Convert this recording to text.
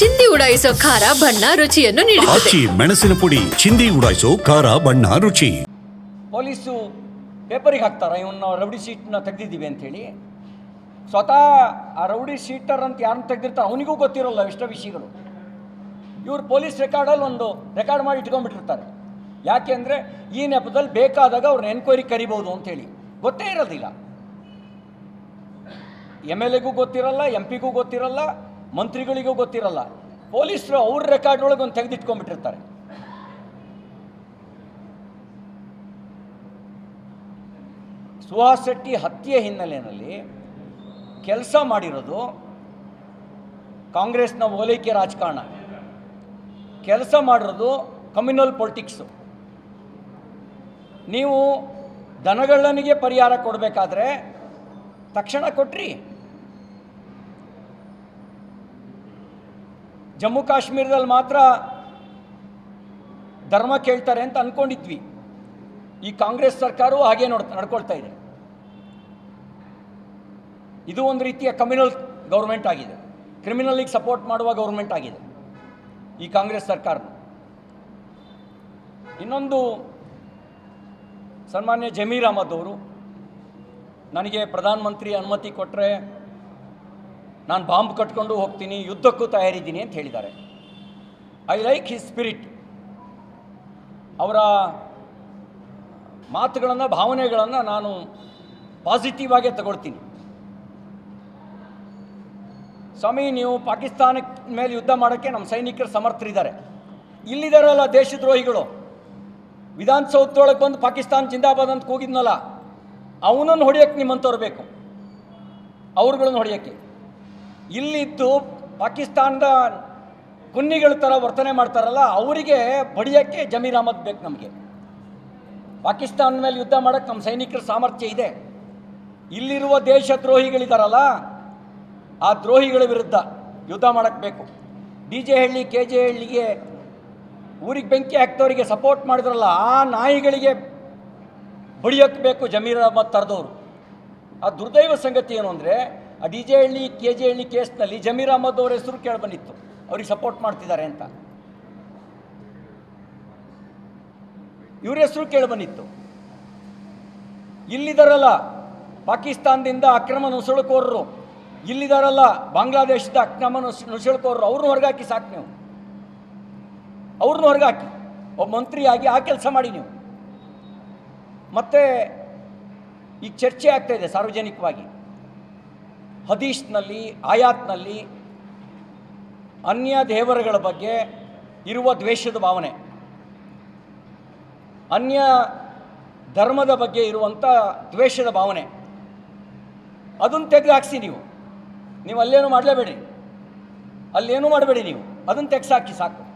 ಚಿಂದಿ ಉಡಾಯಿಸೋ ಖಾರ ಬಣ್ಣ ರುಚಿಯನ್ನು ನೀಡುತ್ತದೆ. ಆಚಿ ಮೆಣಸಿನ ಪುಡಿ ಚಿಂದಿ ಉಡಾಯಿಸೋ ಖಾರ ಬಣ್ಣ ರುಚಿ. ಪೊಲೀಸು ಪೇಪರಿಗೆ ಹಾಕ್ತಾರೆ ಇವನ್ನ ರೌಡಿ ಶೀಟ್ನ ತೆಗೆದಿದ್ದೀವಿ ಅಂಥೇಳಿ. ಸ್ವತಃ ಆ ರೌಡಿ ಶೀಟರ್ ಅಂತ ಯಾರನ್ನ ತೆಗೆದಿರ್ತಾರೆ ಅವನಿಗೂ ಗೊತ್ತಿರೋಲ್ಲ ಎಷ್ಟೋ ವಿಷಯಗಳು. ಇವರು ಪೊಲೀಸ್ ರೆಕಾರ್ಡಲ್ಲಿ ಒಂದು ರೆಕಾರ್ಡ್ ಮಾಡಿ ಇಟ್ಕೊಂಡ್ಬಿಟ್ಟಿರ್ತಾರೆ. ಯಾಕೆ ಅಂದರೆ ಈ ನೆಪದಲ್ಲಿ ಬೇಕಾದಾಗ ಅವ್ರನ್ನ ಎನ್ಕ್ವೈರಿ ಕರಿಬೋದು ಅಂತೇಳಿ ಗೊತ್ತೇ ಇರೋದಿಲ್ಲ. ಎಂ ಎಲ್ ಎಗೂ ಗೊತ್ತಿರಲ್ಲ ಎಂ ಪಿಗೂ ಗೊತ್ತಿರಲ್ಲ ಮಂತ್ರಿಗಳಿಗೂ ಗೊತ್ತಿರಲ್ಲ, ಪೊಲೀಸರು ಅವ್ರ ರೆಕಾರ್ಡ್ ಒಳಗೆ ಒಂದು ತೆಗೆದಿಟ್ಕೊಂಡ್ಬಿಟ್ಟಿರ್ತಾರೆ. ಸುಹಾಸ್ ಶೆಟ್ಟಿ ಹತ್ಯೆ ಹಿನ್ನೆಲೆಯಲ್ಲಿ ಕೆಲಸ ಮಾಡಿರೋದು ಕಾಂಗ್ರೆಸ್ನ ಓಲೈಕೆ ರಾಜಕಾರಣ. ಕೆಲಸ ಮಾಡಿರೋದು ಕಮ್ಯುನಲ್ ಪೊಲಿಟಿಕ್ಸು. ನೀವು ದನಗಳ್ಳನಿಗೆ ಪರಿಹಾರ ಕೊಡಬೇಕಾದ್ರೆ ತಕ್ಷಣ ಕೊಟ್ರಿ. ಜಮ್ಮು ಕಾಶ್ಮೀರದಲ್ಲಿ ಮಾತ್ರ ಧರ್ಮ ಕೇಳ್ತಾರೆ ಅಂತ ಅಂದ್ಕೊಂಡಿದ್ವಿ ಈ ಕಾಂಗ್ರೆಸ್ ಸರ್ಕಾರವೂ ಹಾಗೆ ನೋಡ್, ನಡ್ಕೊಳ್ತಾ ಇದೆ. ಇದು ಒಂದು ರೀತಿಯ ಕಮ್ಯುನಲ್ ಗೌರ್ಮೆಂಟ್ ಆಗಿದೆ. ಕ್ರಿಮಿನಲಿಗೆ ಸಪೋರ್ಟ್ ಮಾಡುವ ಗೌರ್ಮೆಂಟ್ ಆಗಿದೆ ಈ ಕಾಂಗ್ರೆಸ್ ಸರ್ಕಾರ ಇನ್ನೊಂದು ಸನ್ಮಾನ್ಯ ಜಮೀರ್ ಅಹಮದ್ ಅವರು, ನನಗೆ ಪ್ರಧಾನಮಂತ್ರಿ ಅನುಮತಿ ಕೊಟ್ಟರೆ ನಾನು ಬಾಂಬ್ ಕಟ್ಕೊಂಡು ಹೋಗ್ತೀನಿ, ಯುದ್ಧಕ್ಕೂ ತಯಾರಿದ್ದೀನಿ ಅಂತ ಹೇಳಿದ್ದಾರೆ. ಐ ಲೈಕ್ ಹಿಸ್ ಸ್ಪಿರಿಟ್ ಅವರ ಮಾತುಗಳನ್ನು, ಭಾವನೆಗಳನ್ನು ನಾನು ಪಾಸಿಟಿವ್ ಆಗೇ ತಗೊಳ್ತೀನಿ. ಸ್ವಾಮಿ, ನೀವು ಪಾಕಿಸ್ತಾನ ಮೇಲೆ ಯುದ್ಧ ಮಾಡೋಕ್ಕೆ ನಮ್ಮ ಸೈನಿಕರು ಸಮರ್ಥರಿದ್ದಾರೆ. ಇಲ್ಲಿದ್ದಾರಲ್ಲ ದೇಶದ್ರೋಹಿಗಳು. ವಿಧಾನಸೌಧದೊಳಗೆ ಬಂದು ಪಾಕಿಸ್ತಾನ ಜಿಂದಾಬಾದ್ ಅಂತ ಕೂಗಿದ್ನಲ್ಲ, ಅವನನ್ನು ಹೊಡೆಯೋಕ್ಕೆ ನಿಮ್ಮಂಥವ್ರು ಬೇಕು. ಅವ್ರುಗಳನ್ನು ಹೊಡೆಯೋಕ್ಕೆ. ಇಲ್ಲಿದ್ದು ಪಾಕಿಸ್ತಾನದ ಕುನ್ನಿಗಳ ಥರ ವರ್ತನೆ ಮಾಡ್ತಾರಲ್ಲ, ಅವರಿಗೆ ಬಡಿಯೋಕ್ಕೆ ಜಮೀರ್ ಅಹಮದ್ ಬೇಕು ನಮಗೆ. ಪಾಕಿಸ್ತಾನ ಮೇಲೆ ಯುದ್ಧ ಮಾಡೋಕ್ಕೆ ನಮ್ಮ ಸೈನಿಕರ ಸಾಮರ್ಥ್ಯ ಇದೆ. ಇಲ್ಲಿರುವ ದೇಶದ್ರೋಹಿಗಳಿದಾರಲ್ಲ, ಆ ದ್ರೋಹಿಗಳ ವಿರುದ್ಧ ಯುದ್ಧ ಮಾಡೋಕ್ಕೆ ಬೇಕು. D J Halli K J ಹಳ್ಳಿಗೆ ಊರಿಗೆ ಬೆಂಕಿ ಹಾಕ್ತವರಿಗೆ ಸಪೋರ್ಟ್ ಮಾಡಿದ್ರಲ್ಲ, ಆ ನಾಯಿಗಳಿಗೆ ಬಡಿಯೋಕ್ಕೆ ಬೇಕು ಜಮೀರ್ ಅಹಮದ್ ತರದವರು. ಆ ದುರ್ದೈವ ಸಂಗತಿ ಏನು ಅಂದರೆ, ಆ D J Halli, K J Halli ಕೇಸ್ನಲ್ಲಿ ಜಮೀರ್ ಅಹಮದ್ ಅವರ ಹೆಸರು ಕೇಳಿಬಂದಿತ್ತು. ಅವ್ರಿಗೆ ಸಪೋರ್ಟ್ ಮಾಡ್ತಿದ್ದಾರೆ ಅಂತ. ಇವ್ರ ಹೆಸರು ಕೇಳಿಬಂದಿತ್ತು. ಇಲ್ಲಿದಾರಲ್ಲ, ಪಾಕಿಸ್ತಾನದಿಂದ ಅಕ್ರಮ ನುಸುಳುಕೋರರು. ಇಲ್ಲಿದಾರಲ್ಲ, ಬಾಂಗ್ಲಾದೇಶದ ಅಕ್ರಮ ನುಸ್, ನುಸುಳುಕೋರರು. ಅವ್ರನ್ನ ಹೊರಗಾಕಿ ಸಾಕು ನೀವು. ಅವ್ರನ್ನ ಹೊರಗಾಕಿ. ಒಬ್ಬ ಮಂತ್ರಿಯಾಗಿ ಆ ಕೆಲಸ ಮಾಡಿ ನೀವು. ಮತ್ತೆ ಈಗ ಚರ್ಚೆ ಆಗ್ತಾ ಇದೆ ಸಾರ್ವಜನಿಕವಾಗಿ. ಹದೀಶ್ನಲ್ಲಿ ಆಯಾತ್ನಲ್ಲಿ ಅನ್ಯ ದೇವರುಗಳ ಬಗ್ಗೆ ಇರುವ ದ್ವೇಷದ ಭಾವನೆ. ಅನ್ಯ ಧರ್ಮದ ಬಗ್ಗೆ ಇರುವಂಥ ದ್ವೇಷದ ಭಾವನೆ. ಅದನ್ನು ತೆಗೆದು ಹಾಕ್ಸಿ ನೀವು. ನೀವು ಅಲ್ಲೇನು ಮಾಡಲೇಬೇಡಿ. ಅಲ್ಲೇನೂ ಮಾಡಬೇಡಿ ನೀವು. ಅದನ್ನು ತೆಗೆಸಾಕಿ ಸಾಕು.